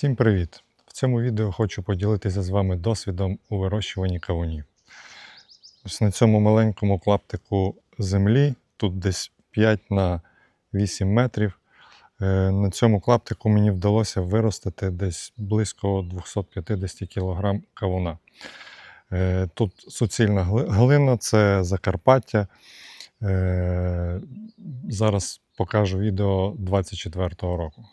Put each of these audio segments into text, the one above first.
Всім привіт! В цьому відео хочу поділитися з вами досвідом у вирощуванні кавунів. Ось на цьому маленькому клаптику землі, тут десь 5 на 8 метрів. е, На цьому клаптику мені вдалося виростити десь близько 250 кг кавуна. Е, Тут суцільна глина, це Закарпаття. Е, Зараз покажу відео 24-го року.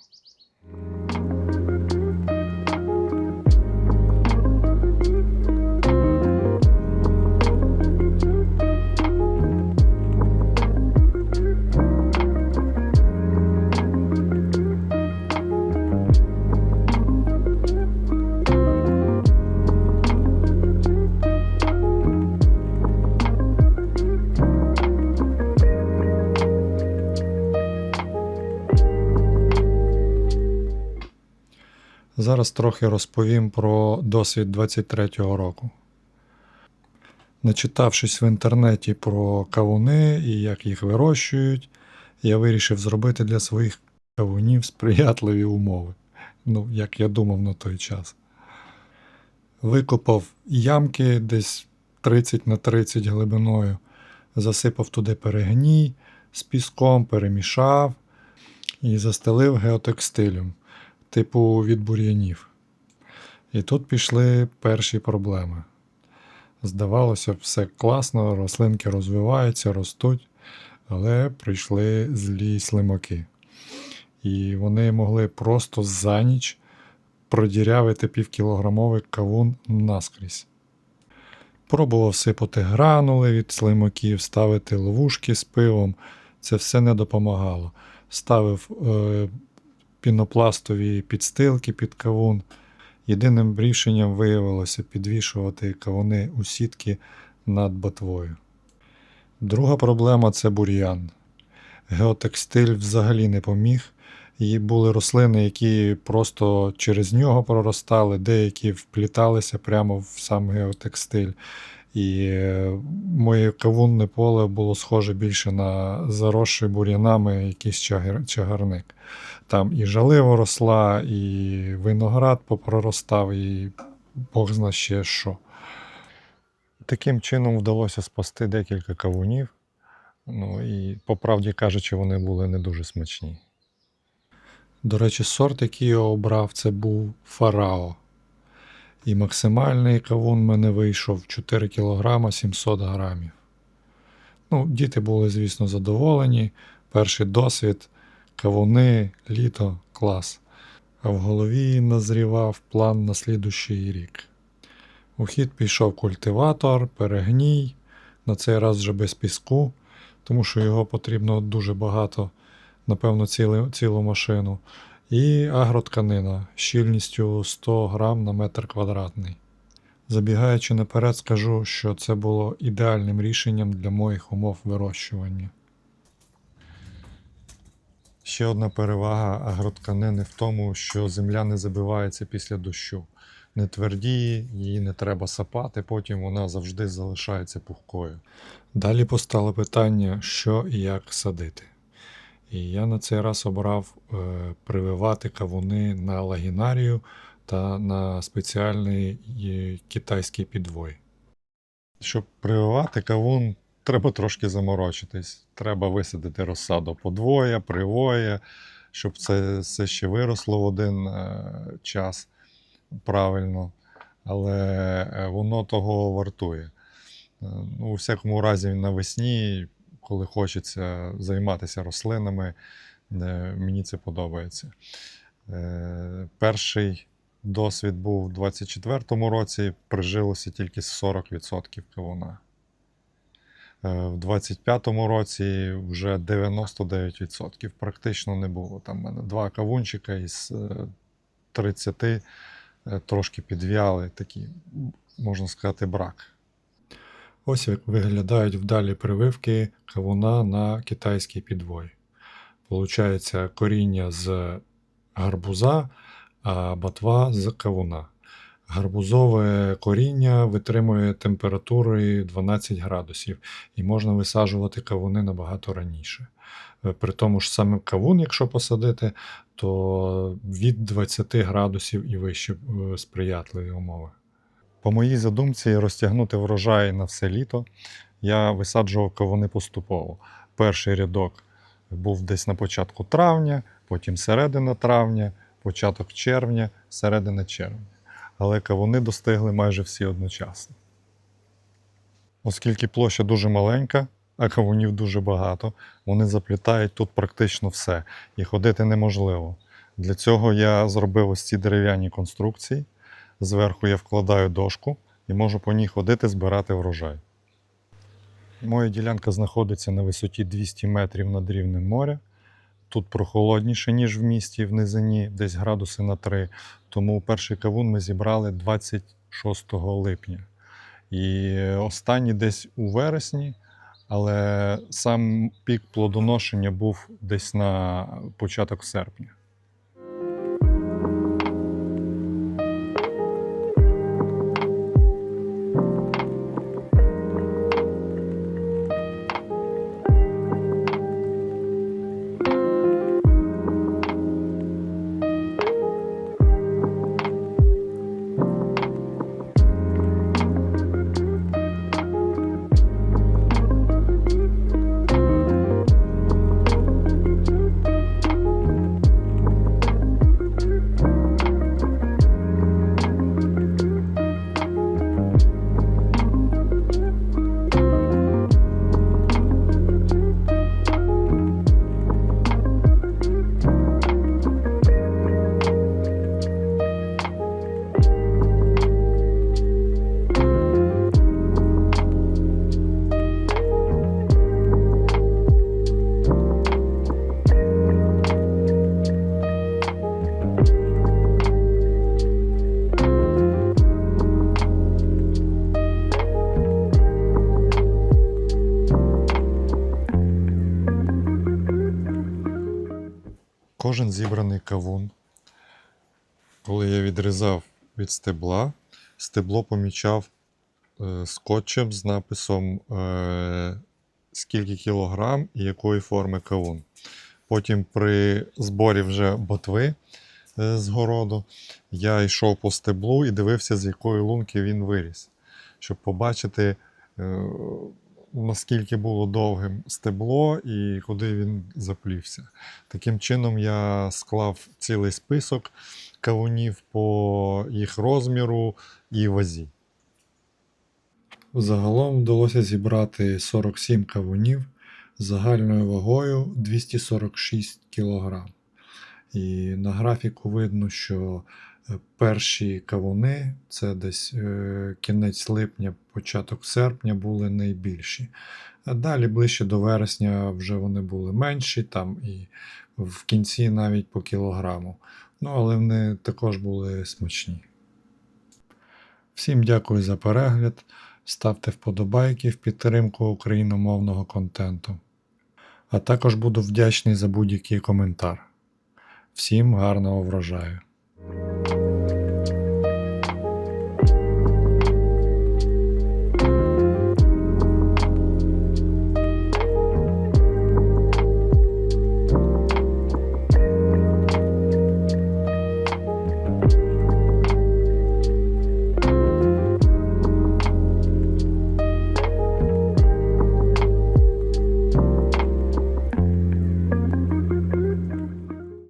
Зараз трохи розповім про досвід 23-го року. Начитавшись в інтернеті про кавуни і як їх вирощують, я вирішив зробити для своїх кавунів сприятливі умови. Ну, як я думав на той час. Викопав ямки десь 30 на 30 глибиною, засипав туди перегній з піском, перемішав і застелив геотекстилем типу від бур'янів. І тут пішли перші проблеми. Здавалося, все класно, рослинки розвиваються, ростуть, але прийшли злі слимаки. І вони могли просто за ніч продірявити півкілограмовий кавун наскрізь. Пробував сипати гранули від слимаків, ставити ловушки з пивом. Це все не допомагало. Ставив е, пінопластові підстилки під кавун. Єдиним рішенням виявилося підвішувати кавуни у сітки над ботвою. Друга проблема це бур'ян. Геотекстиль взагалі не поміг. І були рослини, які просто через нього проростали, деякі впліталися прямо в сам геотекстиль. І е, моє кавунне поле було схоже більше на заросший бур'янами якийсь чагар- чагарник. Там і жалива росла, і виноград попроростав, і Бог зна ще що. Таким чином вдалося спасти декілька кавунів. Ну і, по правді кажучи, вони були не дуже смачні. До речі, сорт, який я обрав, це був Фарао. І максимальний кавун в мене вийшов 4 кг 700 грамів. Ну, діти були, звісно, задоволені. Перший досвід, кавуни, літо, клас. А в голові назрівав план на слідущий рік. У хід пішов культиватор, перегній, на цей раз вже без піску, тому що його потрібно дуже багато, напевно, цілу, цілу машину. І агротканина щільністю 100 грам на метр квадратний. Забігаючи наперед, скажу, що це було ідеальним рішенням для моїх умов вирощування. Ще одна перевага агротканини в тому, що земля не забивається після дощу. Не твердіє, її не треба сапати, потім вона завжди залишається пухкою. Далі постало питання, що і як садити. І я на цей раз обрав е, прививати кавуни на лагінарію та на спеціальний е, китайський підвой. Щоб прививати кавун, треба трошки заморочитись. Треба висадити розсаду подвоє, привоє, щоб це все ще виросло в один е, час правильно. Але е, воно того вартує. Е, Ну, у всякому разі, навесні, коли хочеться займатися рослинами, мені це подобається. Перший досвід був у 24-му році, прижилося тільки 40% кавуна. Е, В 25-му році вже 99% практично не було. Там в мене два кавунчика із е, 30 е, трошки підв'яли, такі, можна сказати, брак. Ось як виглядають вдалі прививки кавуна на китайський підвой. Получається коріння з гарбуза, а ботва з кавуна. Гарбузове коріння витримує температури 12 градусів і можна висаджувати кавуни набагато раніше. Е, При тому ж саме кавун, якщо посадити, то від 20 градусів і вище е, сприятливі умови. По моїй задумці розтягнути врожай на все літо я висаджував кавуни поступово. Перший рядок був десь на початку травня, потім середина травня, початок червня, середина червня. Але кавуни достигли майже всі одночасно. Оскільки площа дуже маленька, а кавунів дуже багато, вони заплітають тут практично все, і ходити неможливо. Для цього я зробив ось ці дерев'яні конструкції. Зверху я вкладаю дошку і можу по ній ходити збирати врожай. Моя ділянка знаходиться на висоті 200 метрів над рівнем моря. Тут прохолодніше, ніж в місті в низині, десь градуси на 3. Тому перший кавун ми зібрали 26 липня. І останній десь у вересні, але сам пік плодоношення був десь на початок серпня. Кожен зібраний кавун, коли я відрізав від стебла, стебло помічав е, скотчем з написом, е, скільки кілограм і якої форми кавун. Потім при зборі вже ботви е, з городу я йшов по стеблу і дивився, з якої лунки він виріс, щоб побачити, наскільки було довгим стебло і куди він заплівся. Таким чином я склав цілий список кавунів по їх розміру і вазі. Загалом вдалося зібрати 47 кавунів з загальною вагою 246 кг. І на графіку видно, що перші кавуни, це десь е, кінець липня, початок серпня, були найбільші. Далі ближче до вересня вже вони були менші, там і в кінці навіть по кілограму. Ну, але вони також були смачні. Всім дякую за перегляд. Ставте вподобайки в підтримку україномовного контенту. А також буду вдячний за будь-який коментар. Всім гарного врожаю!